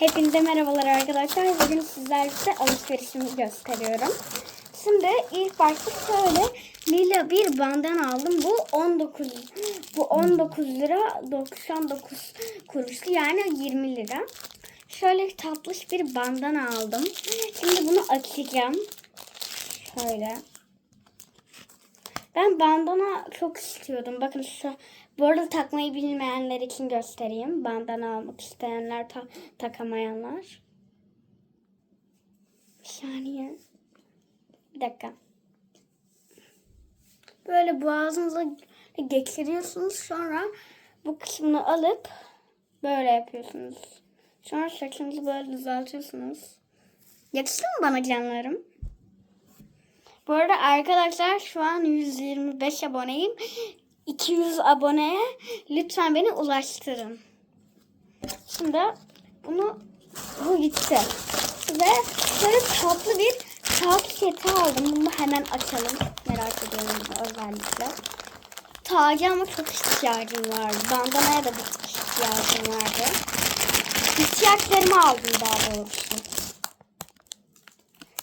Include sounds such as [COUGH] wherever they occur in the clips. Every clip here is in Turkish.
Hepinize merhabalar arkadaşlar. Bugün sizlerle alışverişimi gösteriyorum. Şimdi ilk başta şöyle lila bir bandan aldım. Bu 19 bu 19 lira 99 kuruşlu yani 20 lira. Şöyle tatlış bir bandan aldım. Şimdi bunu açacağım. Şöyle. Ben bandana çok istiyordum. Bakın şu bu arada takmayı bilmeyenler için göstereyim. Bandana almak isteyenler, ta- takamayanlar. Bir saniye. Bir dakika. Böyle boğazınıza geçiriyorsunuz. Sonra bu kısmını alıp böyle yapıyorsunuz. Sonra saçınızı böyle düzeltiyorsunuz. Yakıştı mı bana canlarım? Bu arada arkadaşlar şu an 125 aboneyim. 200 aboneye lütfen beni ulaştırın. Şimdi bunu bu gitti. Ve böyle tatlı bir kağıt seti aldım. Bunu hemen açalım. Merak ediyorum özellikle. Tacı ama çok ihtiyacım vardı. Bandanaya da bir ihtiyacım vardı. İhtiyaçlarımı aldım daha doğrusu.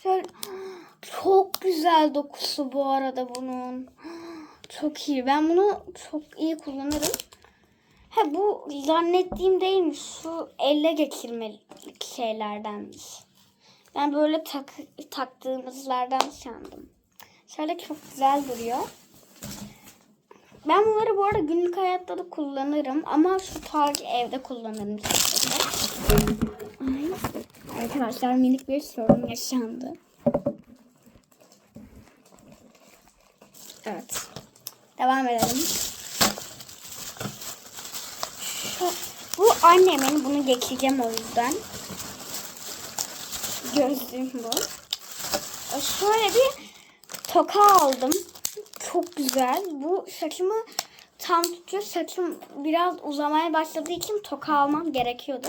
Şöyle güzel dokusu bu arada bunun. Çok iyi. Ben bunu çok iyi kullanırım. Ha bu zannettiğim değilmiş. Şu elle geçirmelik şeylerdenmiş. Ben böyle tak, taktığımızlardan sandım. Şöyle çok güzel duruyor. Ben bunları bu arada günlük hayatta da kullanırım. Ama şu tacı evde kullanırım. Arkadaşlar minik bir sorun yaşandı. Evet. Devam edelim. Şu, bu annemin. Bunu geçeceğim o yüzden. Gözlüğüm bu. E, Şöyle bir toka aldım. Çok güzel. Bu saçımı tam tutuyor. Saçım biraz uzamaya başladığı için toka almam gerekiyordu.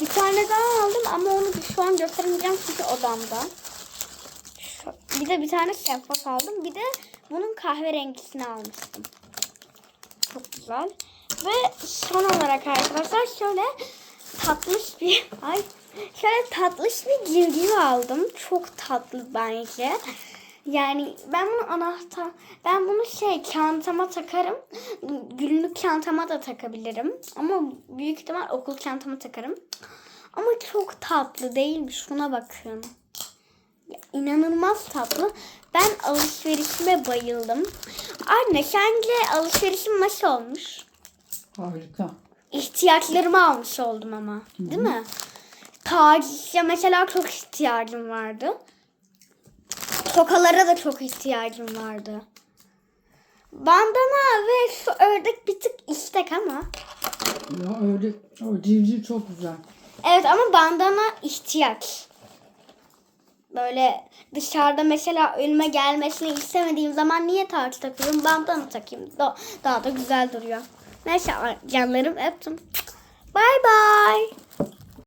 Bir tane daha aldım ama onu şu an göstermeyeceğim çünkü odamda. Bir de bir tane şeffaf aldım. Bir de bunun kahverengisini almıştım. Çok güzel. Ve son olarak arkadaşlar şöyle tatlış bir [LAUGHS] ay şöyle tatlış bir civciv aldım. Çok tatlı bence. Yani ben bunu anahtar ben bunu şey çantama takarım. Günlük çantama da takabilirim. Ama büyük ihtimal okul çantama takarım. Ama çok tatlı değil mi? Şuna bakın. İnanılmaz tatlı. Ben alışverişime bayıldım. Anne sence alışverişim nasıl olmuş? Harika. İhtiyaçlarımı almış oldum ama. Değil mi? Tacize mesela çok ihtiyacım vardı. Tokalara da çok ihtiyacım vardı. Bandana ve şu ördek bir tık istek ama. Ya öyle o civciv çok güzel. Evet ama bandana ihtiyaç. Böyle dışarıda mesela önüme gelmesini istemediğim zaman niye taç takıyorum? Bandana takayım. Da- daha da güzel duruyor. Neyse canlarım öptüm. Bye bye.